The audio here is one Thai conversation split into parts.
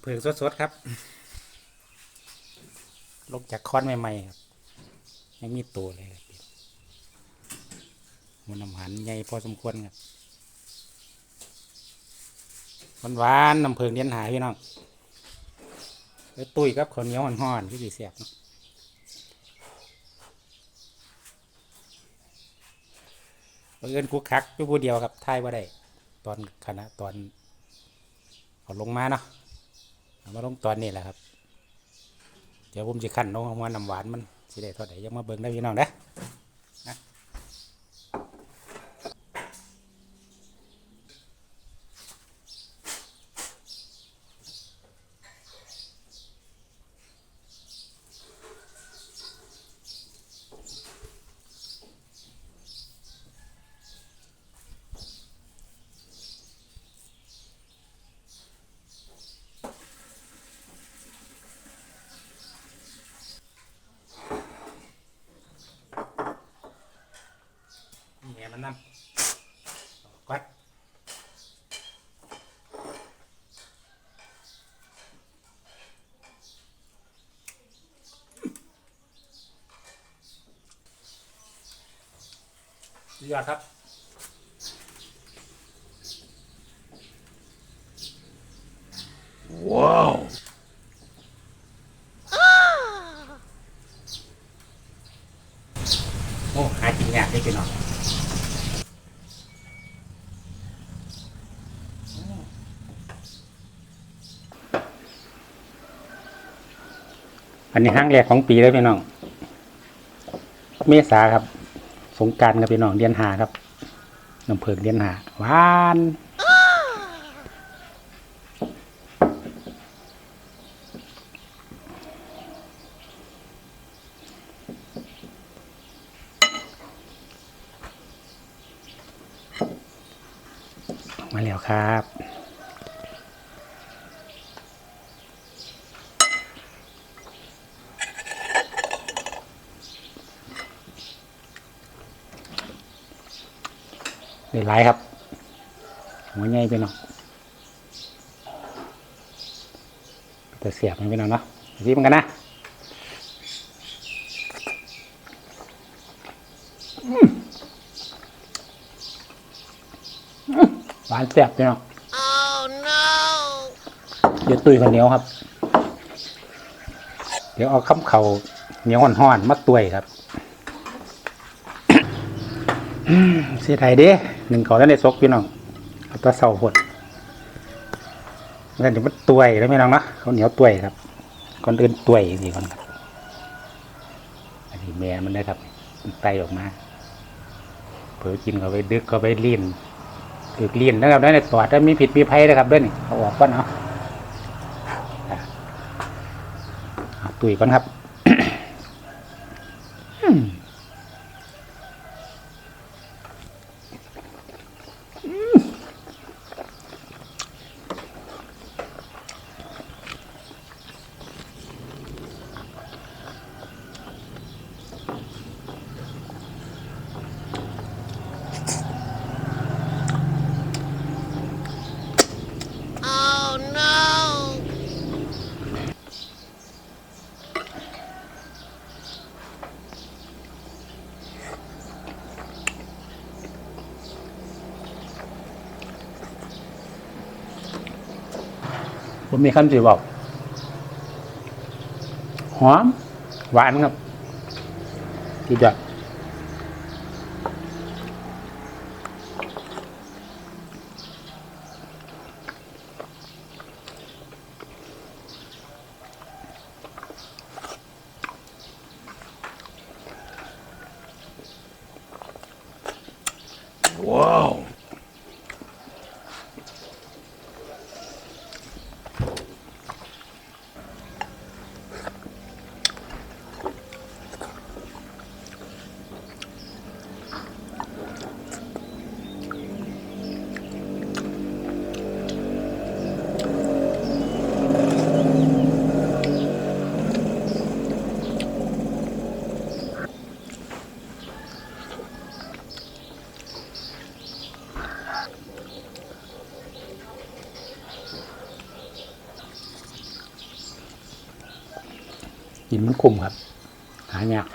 เผือกสดๆครับ ลงจากค้อนใหม่ๆครับยังมีตัวเลยครับมันน้ำหันใหญ่พอสมควรครับหวานๆน้ำเผือกเลี้ยนหายพี่น้องแล้วตุ้ยกับข้าวเหนียวห่อนๆที่ดีเสียบเนาะเอินกุกคักอยู่ผู้เดียวครับทายว่าได้ ตอนคณะตอนเอาลงมาเนาะ เอามาลงตอนนี้แหละครับ เดี๋ยวผมจะขั้นลงเอามาน้ำหวานมันสิได้ทอดไหนยังมาเบิ่งได้พี่น้องเด้อนะ นี่แหมันนำกัดสุดยอดครับโอ้หากินยากได้พี่น้อง อันนี้ห้างแรกของปีเลยพี่น้อง เมษาครับ สงการครับพี่น้องเดือนหาครับน้ำเพิงเดือนหาหวานมาแล้วครับ เดี๋ยไลายครับ หัวใหญ่ไปเนาะแต่เสียบมันไปเนาะเนาะซีบมันกันนะหวานเสียบไปเนาะ Oh no! เดี๋ยวตุยข้าวเหนียวครับ เดี๋ยวเอาข้าเข่าเหนียวห่อนๆมาตุยครับ เสียดายเด้หนึ่งขาแล้วในซกพี่น้องเอาตัวเสาหดงั้นเดี๋ยวมันตุยแล้วพี่น้องเนาะเขาเหนียวตุยครับก่อนอื่นตุยสิก่อนครับอันนี้แม่มันได้ครับไตออกมาเผลอกินเขาไปดึกเขาไปลีนถือลีนนะครับได้ในตอดถ้ามีผิดมีภัยนะครับด้วยนี่เอาออกก่อนเอาะตุยก่อนครับ ผมมีคำสิบอกหอม หวานครับดีจัดว้าว อ กินมันคุ้มครับ หายาก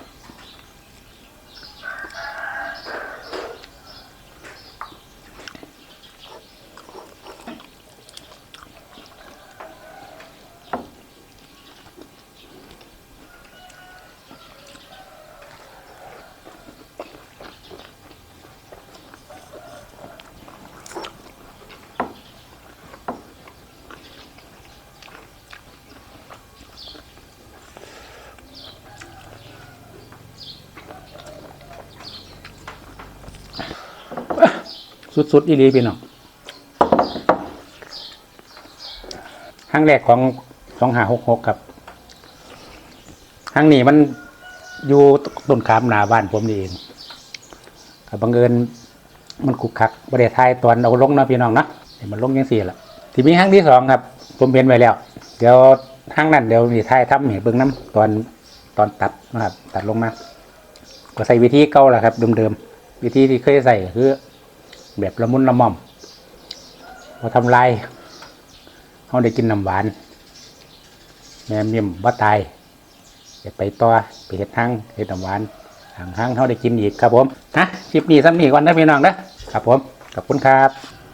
สุดๆอีหลีพี่น้องครั้งแรกของสองหาหกหกครับครั้งนี้มันอยู่ต้นขามหนาบ้านผมนี่เองกับบังเอิญมันขุกคักประเดี๋ยวทายตอนเอาลงนาะพี่น้องนะเดี๋ยวมันลงยังสี่ละทีนี้ครั้งที่สองครับ ผมเป็นไว้แล้ว เดี๋ยวครั้งนั้นเดี๋ยวมีทายทำเห็นเบิ้งน้ำตอนตอนตัดนะครับ ตัดลงมา ก็ใส่วิธีเก่าแหละครับเดิมๆวิธีที่เคยใส่คือ แบบละมุนละม่อมพอทำลายเขาได้กินน้ำหวาน แม่มิ่มบ่ตายเดี๋ยวไปต่อไปเห็ดทั้งเห็ดน้ำหวานทางทั้งเขาได้กินอีกครับผมนะคลิปนี้ซ้ำนี้ก่อนนะพี่น้องนะครับผมขอบคุณครับ